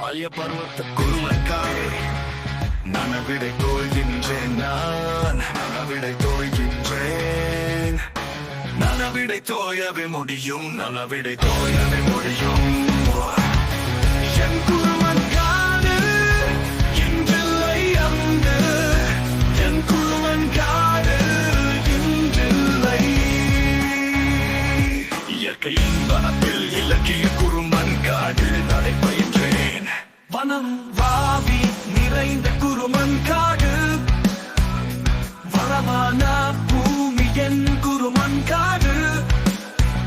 பால்ய பருவத்து குருவக்காய் நனவிடை தோல்கின்றேன் நான். நனவிடை தோல்கின்றேன். நனவிடை தோயவே முடியும். நனவிடை தோயவே முடியும். என் வனம் வாவி நிறைந்த குருமன் காடு. வளமான பூமி என் குருமன் காடு.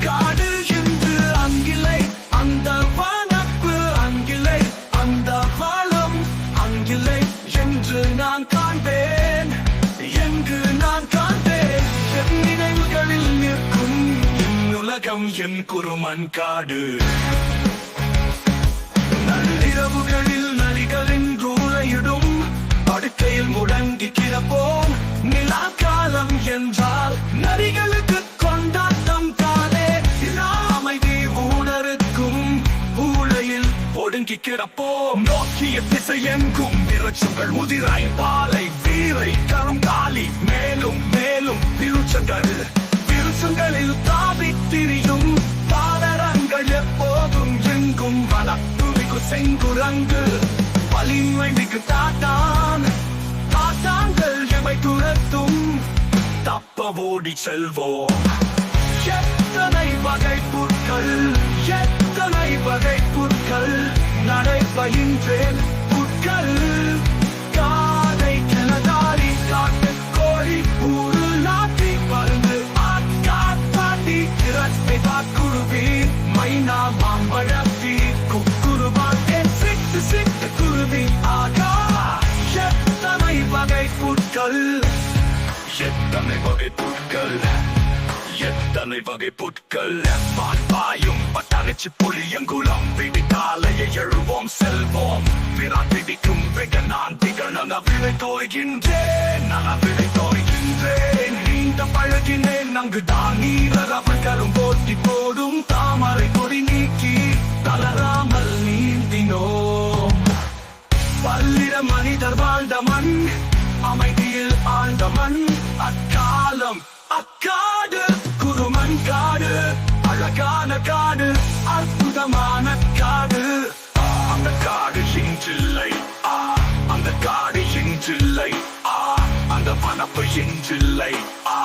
காடு என்று அங்கிலை அந்த வனப்பு அங்கிலை அந்த வளம் அங்கிலை என்று நான் காண்பேன். என்று நான் காண்பேன். என் நினைவுகளில் நிற்கும் உலகம் என் குருமன் காடு. நிலா காலம் என்றால் நரிகளுக்கு கொண்டாட்டம் தானே? அமைதி ஊனருக்கும் ஊழையில் ஒடுங்கி கிடப்போம். நோக்கிய திசையெங்கும் விரட்சங்கள் முதிராய் பாலை வீரை கரம் காலி. மேலும் மேலும் விருச்சங்கள் விருச்சங்களில் தாவி திரியும் பாலரங்கள் எப்போதும் எங்கும் வளர்த்துமிகு செங்குரங்கு. வலிமை மிகு தப்ப ஓடி செல்வோம். எத்தனை வகை புற்கள் எத்தனை வகை புற்கள் நடை பயின்றேன் புற்கள். காதை கிளதாரி காட்டு கோழி கூறு நாட்டி மருந்து ஆட்காட்டி திரட்டை பாக்குருவி மைனா மாம்பழத்தி குக்குருவான் சிட்டு சிட்டு குருவி ஆகா. எத்தனை வகை புற்கள் எத்தனை வகை புட்கள் எத்தனை வகை புட்கள் பாயும் பட்டாணிச்சு புளியங்குளம் விடிகாலையை எழுவோம் செல்வோம் விராட் பிடிக்கும் வெக நான் திகழ் நனவிலை தோய்கின்றேன் நனவிலை தோய்கின்றேன் நீண்ட பழகினேன் அங்கு தான் நீரவர்களும் போட்டி போடும் தாமரை கொடி நீக்கி தளராமல் நீந்தினோம் பல்லிட மனிதர் வாழ்ந்த மண் அமைதியில் ஆழ்ந்த மண் அக்காலம் அக்காடு குருமன் காடு அழகான காடு அற்புதமான காடு. அந்த காடு இன்றில்லை ஆ, அந்த காடு இன்றில்லை ஆ, அந்த பணப்பு இன்றில்லை ஆ,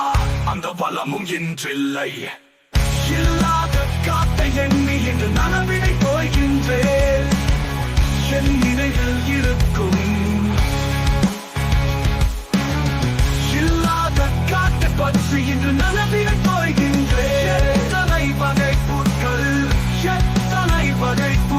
அந்த பலமும் இன்றில்லை இல்லாத காட்டை எண்ணி என்று நனவினை போகின்றேன் என் நினைவில் இரு அளவில் போகின்றே எத்தனை வகை பூக்கள் எத்தனை வகை பூ